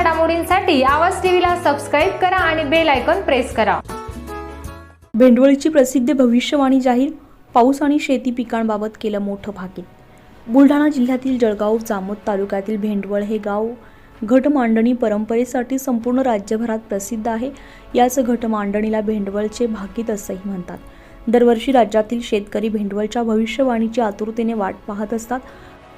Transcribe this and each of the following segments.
घडामोडींसाठी आवाज टीव्हीला सबस्क्राईब करा आणि बेल आयकॉन प्रेस करा. भेंडवळीची प्रसिद्ध भविष्यवाणी जाहीर पाऊस आणि शेती पिकांबाबत केलं मोठं भाकीत. बुलढाणा जिल्ह्यातील जळगाव जामोद तालुक्यातील भेंडवळ हे गाव घटमांडणी परंपरेसाठी संपूर्ण राज्यभरात प्रसिद्ध आहे. याच घटमांडणीला भेंडवळचे भाकीत असंही म्हणतात. दरवर्षी राज्यातील शेतकरी भेंडवळच्या भविष्यवाणीची आतुरतेने वाट पाहत असतात.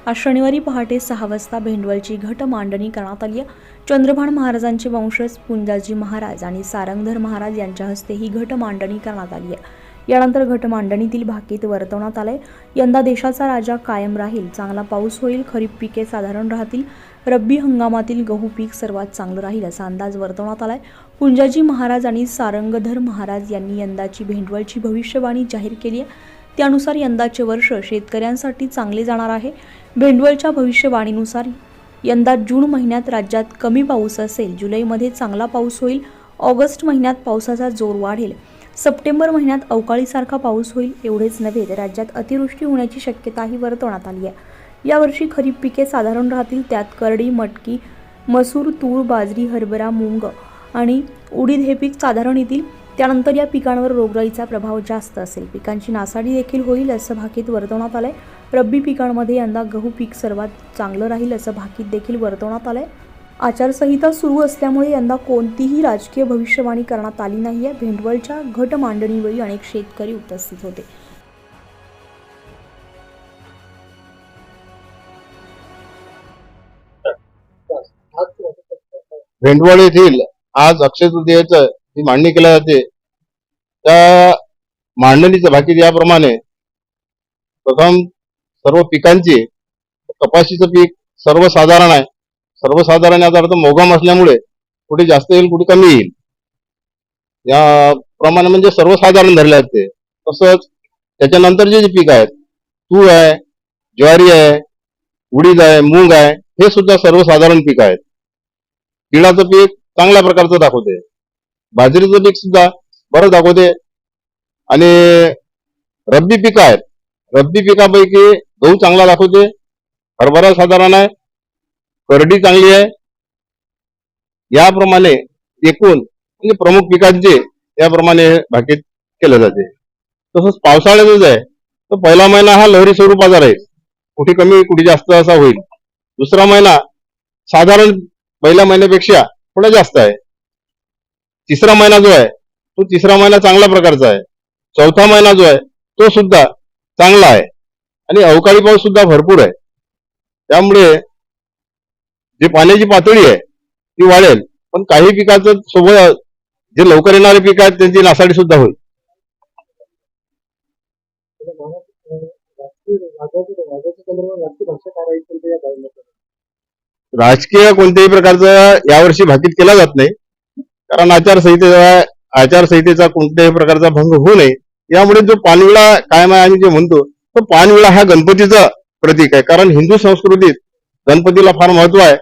आज शनिवारी पहाटे सहा वाजता भेंडवलची घट मांडणी करण्यात आली आहे. चंद्रभान महाराजांचे वंशज पुंजाजी महाराज आणि सारंगधर महाराज यांच्या हस्ते ही घट मांडणी करण्यात आली आहे. यानंतर घट मांडणीतील भाकीत वर्तवण्यात आलंय. यंदा देशाचा राजा कायम राहील चांगला पाऊस होईल खरीप पिके साधारण राहतील रब्बी हंगामातील गहू पीक सर्वात चांगलं राहील असा अंदाज वर्तवण्यात आलाय. पुंजाजी महाराज आणि सारंगधर महाराज यांनी यंदाची भेंडवळची भविष्यवाणी जाहीर केली आहे. त्यानुसार यंदाचे वर्ष शेतकऱ्यांसाठी चांगले जाणार आहे. भेंडवलच्या भविष्यवाणीनुसार यंदा जून महिन्यात राज्यात कमी पाऊस असेल. जुलैमध्ये चांगला पाऊस होईल. ऑगस्ट महिन्यात पावसाचा जोर वाढेल. सप्टेंबर महिन्यात अवकाळीसारखा पाऊस होईल एवढेच नव्हे तर राज्यात अतिवृष्टी होण्याची शक्यताही वर्तवण्यात आली आहे. यावर्षी खरीप पिके साधारण राहतील. त्यात करडी मटकी मसूर तूर बाजरी हरभरा मूग आणि उडीद हे पीक साधारण येतील. त्यानंतर या पिकांवर रोगराईचा प्रभाव जास्त असेल. पिकांची नासाडी देखील होईल असं भाकीत वर्तवण्यात आलंय. रब्बी पिकांमध्ये यंदा गहू पीक सर्वात चांगलं राहील असं भाकीत देखील वर्तवण्यात आलंय. आचारसंहिता सुरू असल्यामुळे यंदा कोणतीही राजकीय भविष्यवाणी करण्यात आली नाही आहे भेंडवळच्या घट मांडणीवेळी अनेक शेतकरी उपस्थित होते. भेंडवळ येथील आज अक्षय तृतीयेचं ही मांडणी केल्या जाते त्या मांडणीचं भाकीत याप्रमाणे प्रथम सर्व पिकांची कपाशीचं पीक सर्वसाधारण आहे. सर्वसाधारण याचा अर्थ मोगाम असल्यामुळे कुठे जास्त येईल कुठे कमी येईल. या प्रमाणे म्हणजे सर्वसाधारण धरले आहेत ते तसंच त्याच्यानंतरचे जे पीक आहेत तूर आहे ज्वारी आहे उडीद आहे मूग आहे हे सुद्धा सर्वसाधारण पीक आहेत. तिळाचं पीक चांगल्या प्रकारचं दाखवते. बाजरीचं पीक सुद्धा बरं दाखवते. आणि रब्बी पिकं आहेत. रब्बी पिकापैकी गहू चांगला दाखवते. हरभरा साधारण आहे. करडी चांगली आहे. याप्रमाणे एकूण म्हणजे प्रमुख पिकांचे याप्रमाणे भाकीत केलं जाते. तसंच पावसाळ्यातच आहे. तर पहिला महिना हा लहरी स्वरूपाचा राहील कुठे कमी कुठे जास्त असा होईल. दुसरा महिना साधारण पहिल्या महिन्यापेक्षा थोडा जास्त आहे. तिसरा महिना जो आहे तो तिसरा महिना चांगला प्रकारचा आहे. चौथा महिना जो आहे तो सुद्धा चांगला आहे. आणि अवकाळी पाऊस सुद्धा भरपूर आहे. त्यामुळे जे पाण्याची पातळी आहे ती वाढेल. पण काही पिकाचं सोबत जे लवकर येणारे पीक आहेत त्यांची नासाडी सुद्धा होईल. राजकीय कोणत्याही प्रकारचं यावर्षी भाकीत केला जात नाही. कारण आचारसंहितेचा आचारसंहितेचा कोणत्याही प्रकारचा भंग होऊ नये. यामुळे जो पानविळा कायम आहे आणि जे म्हणतो तो पानविळा हा गणपतीचं प्रतीक आहे. कारण हिंदू संस्कृतीत गणपतीला फार महत्त्व आहे.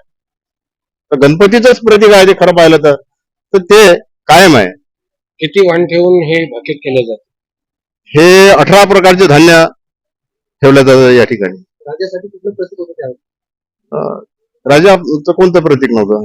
तर गणपतीचंच प्रतीक आहे ते खरं पाहिलं तर. तर ते कायम आहे. किती वाण ठेवून हे भाकीत केले जाते? हे अठरा प्रकारचे धान्य ठेवलं जातं या ठिकाणी. राज्यासाठी कुठलं प्रतीक होतं राजाचं कोणतं प्रतीक नव्हतं?